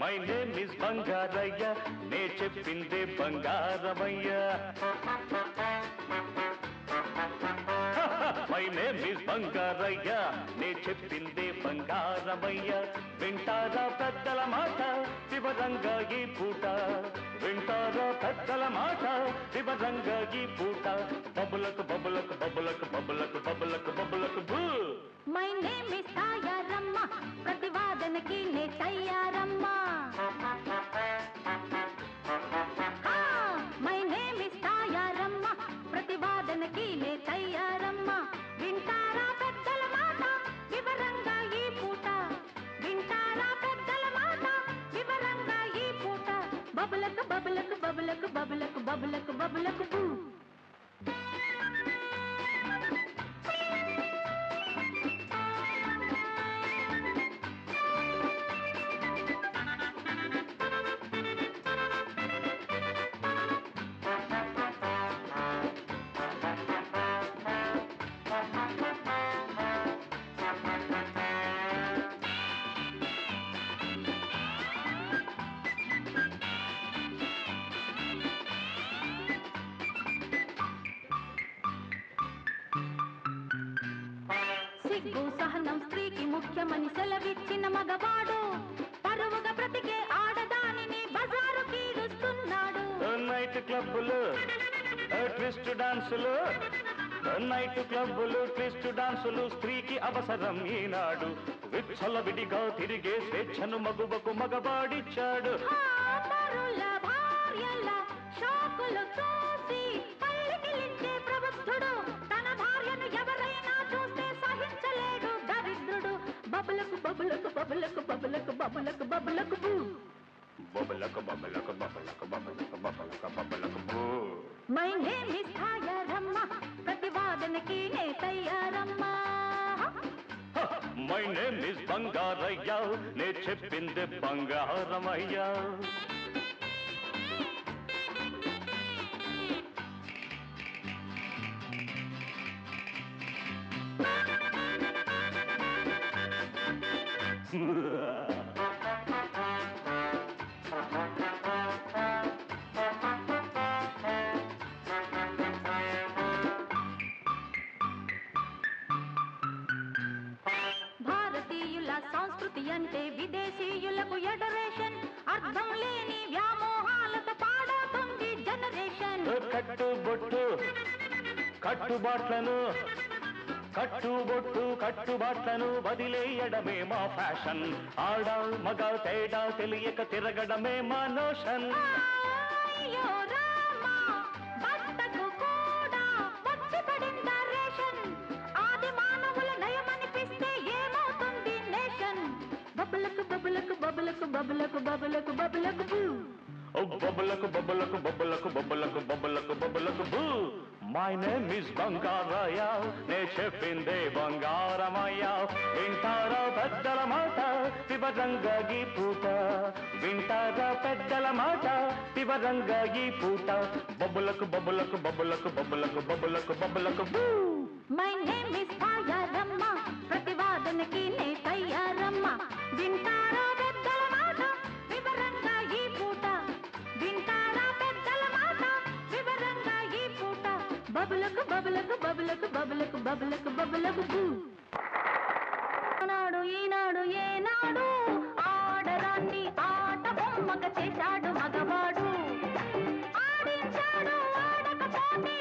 My name is Bangarayya నే చెప్పిందే Bangaramayya. Miss Bangarayya నే చెప్పిందే బంగారమయ్య. వింటారా పెద్దల మాట శివరంగా ఈ పూట. వింటారా పెద్దల మాట శివరంగా ఈ పూట. బబులకు బబులకు బబులకు బబులకు బబుల బబులకు బబులకు బబులకు బబులకు బబులకు సిగ్గు సహనం స్త్రీకి ముఖ్యమని సెలవిచ్చిన మగవాడు పరువుగా బ్రతికే ఆడదానిని బజారు కీడుస్తున్నాడు నైట్ క్లబ్బులు ట్విస్ట్ డాన్సులు నైట్ క్లబ్బులు ట్విస్ట్ డాన్సులు స్త్రీకి అవసరం ఈనాడు. విచ్చల విడిగా తిరిగే స్వేచ్ఛను మగువకు పరుల భార్యల షోకులు చూసి బబులకు బబులకు బబులకు బబులకు బబులకు బూ. బొబలకు బొబలకు బొబలకు బొబలకు బొబలకు బొబలకు బూ. మై నేమ్ ఇస్ తాయారమ్మ ప్రతివాదనకి నే తయారమ్మా. My name is Bangarayya. నే చెప్పింది బంగారమయ్యా. సంస్కృతి అంటే విదేశీయులకు ఎడరేషన్. అర్థం లేని వ్యామోహాలతో పాడవుతుంది జనరేషన్. కట్టుబొట్టు కట్టుబాట్లను కట్టుబొట్టు కట్టుబాట్లను వదిలేయడమే మా ఫ్యాషన్ ఆడ మగ తేడా తెలియక తిరగడమే మా నోషన్ ఆది మానవుల నయమనిపిస్తే ఏమవుతుంది నేషన్ బబులకు బబులకు బబులకు బబులకు బబులకు బబులకు బూ మై నేమ్ ఇస్ బంగారయ్య నే చెప్పిందే బంగారమయ్య వింటారా పెద్దల మాట వివరంగా ఈ పూట. వింటారా పెద్దల మాట వివరంగా ఈ పూట. బొబ్బులకు బొబ్బులకు బొబ్బులకు బొబ్బులకు బొబ్బులకు బొబ్బులకు మై నేమ్ ఇస్ తాయారమ్మ ప్రతివాదనకి నే తయారమ్మ. వింటా బబులకు బబులకు బబులకు బబులకు బబులకు బబులకు బూ. ఆనాడు ఈనాడు ఏనాడు ఆడదాన్ని ఆట బొమ్మక చేశాడు మగవాడు. ఆడించాడు ఆడకపోతే